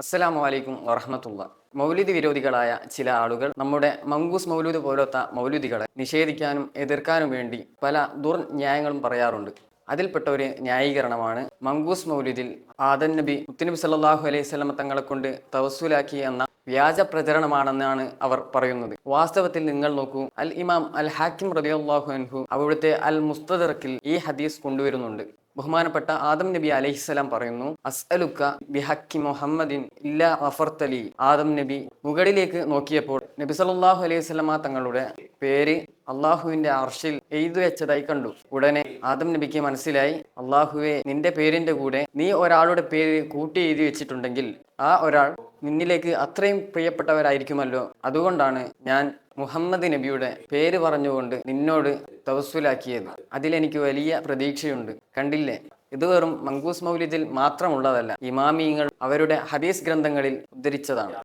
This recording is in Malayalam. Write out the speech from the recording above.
അസ്സലാമു അലൈക്കും വറഹമത്തുള്ള. മൗലിദ് വിരോധികളായ ചില ആളുകൾ നമ്മുടെ മങ്കൂസ് മൗലൂദ് പോലത്തെ മൗലൂദികളെ നിഷേധിക്കാനും എതിർക്കാനും വേണ്ടി പല ദുർന്യായങ്ങളും പറയാറുണ്ട്. അതിൽപ്പെട്ട ഒരു ന്യായീകരണമാണ് മങ്കൂസ് മൗലിദിൽ ആദൻ നബി മുത്തുനബി സല്ലാഹു അലൈഹി സ്വലമ തങ്ങളെ കൊണ്ട് തവസ്സുലാക്കി എന്ന വ്യാജ പ്രചരണമാണെന്നാണ് അവർ പറയുന്നത്. വാസ്തവത്തിൽ നിങ്ങൾ നോക്കൂ അൽ ഇമാം അൽ ഹാക്കിം റളിയല്ലാഹു അൻഹു അവിടുത്തെ അൽ മുസ്തദർക്കിൽ ഈ ഹദീസ് കൊണ്ടുവരുന്നുണ്ട്. ബഹുമാനപ്പെട്ട ആദം നബി അലൈഹിസ്സലാം പറയുന്നു അസ്അലുക്ക ബിഹക്കി മുഹമ്മദിൻ ഇല്ല അഫർത്തലി ആദം നബി മുകളിലേക്ക് നോക്കിയപ്പോൾ നബി സല്ലല്ലാഹു അലൈഹി വസല്ലമ തങ്ങളുടെ പേര് അള്ളാഹുവിന്റെ അർഷിൽ എഴുതി വെച്ചതായി കണ്ടു. ഉടനെ ആദം നബിക്ക് മനസ്സിലായി അള്ളാഹുവെ നിന്റെ പേരിന്റെ കൂടെ നീ ഒരാളുടെ പേര് കൂട്ടി എഴുതി വെച്ചിട്ടുണ്ടെങ്കിൽ ആ ഒരാൾ നിന്നിലേക്ക് അത്രയും പ്രിയപ്പെട്ടവരായിരിക്കുമല്ലോ. അതുകൊണ്ടാണ് ഞാൻ മുഹമ്മദ് നബിയുടെ പേര് പറഞ്ഞുകൊണ്ട് നിന്നോട് തവസ്സുലാക്കിയത് അതിലെനിക്ക് വലിയ പ്രതീക്ഷയുണ്ട്. കണ്ടില്ലേ? ഇത് വെറും മങ്കൂസ് മൗലിദിൽ മാത്രമുള്ളതല്ല ഇമാമിയങ്ങൾ അവരുടെ ഹദീസ് ഗ്രന്ഥങ്ങളിൽ ഉദ്ധരിച്ചതാണ്.